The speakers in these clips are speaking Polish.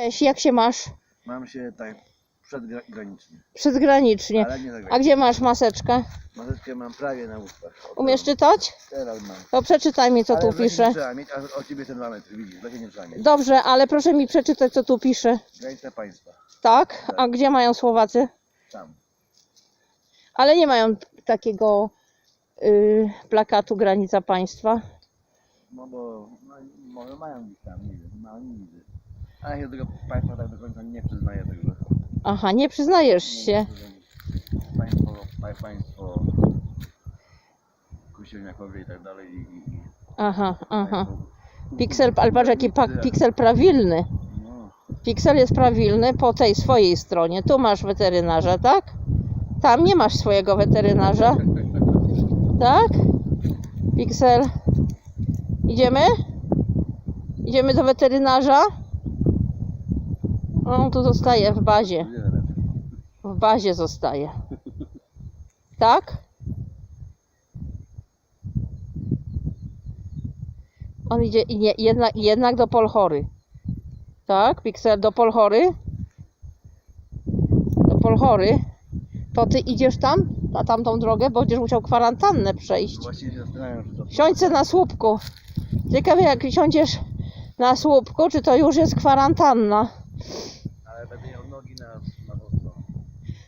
Cześć, jak się masz? Mam się tak przedgranicznie, Przedgranicznie. ale nie A zagranicznie. gdzie masz maseczkę? Maseczkę mam prawie na ustach. O, Umiesz czytać? Teraz mam. To przeczytaj mi, co Ale tu w lesie pisze. Nie trzeba mieć, a o ciebie ten 2 metry, widzisz, lesie nie trzeba mieć. Dobrze, ale proszę mi przeczytać, co tu pisze. Granica państwa, Tak? A gdzie mają Słowacy? tam. Ale nie mają takiego y, plakatu granica państwa. No bo, no, może mają gdzieś tam, nie wiem, no nie widzę. Ale ja tego państwa tak do końca nie przyznaję, także... Aha, nie przyznajesz się. Państwo, pa, państwo... Kościelniakowie i tak dalej i... i, i Aha, aha. państwo- Piksel, ale patrz jaki pa, piksel prawilny. No, Piksel jest prawilny po tej swojej stronie. Tu masz weterynarza, tak? Tam nie masz swojego weterynarza. Tak? Piksel. Idziemy? Idziemy do weterynarza? On tu zostaje w bazie. W bazie zostaje. Tak? On idzie i nie, jednak, jednak do Polchory. Tak? Pixel do Polchory? Do Polchory. To ty idziesz tam? Na tamtą drogę? Bo będziesz musiał kwarantannę przejść. To... Siądź se na słupku. Ciekawe jak siądziesz na słupku, czy to już jest kwarantanna. Ale będę miał nogi na, na tą stronę.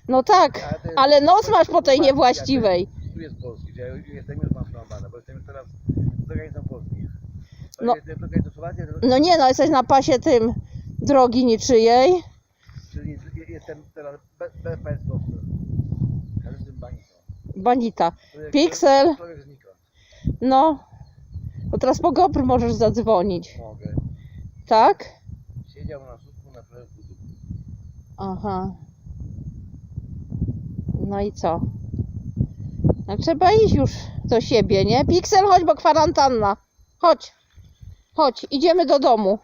No tak, ale nos masz po tej niewłaściwej. Tu jest Polski, ja już jestem już mam planowane, bo jestem już teraz za granicą Polski. To No. Do Słowacji, to- No nie no, jesteś na pasie tym drogi niczyjej. czyli je- jestem teraz bez, bez państwowcy. Ja jestem banicą. Bandita. Człowiek- Pixel. Człowiek znikąd. No. To teraz po GoPro możesz zadzwonić. Mogę. Tak? Siedział na słupku na placu. Aha. No i co? No trzeba iść już do siebie, nie? Pixel, chodź, bo kwarantanna. Chodź. Chodź, idziemy do domu.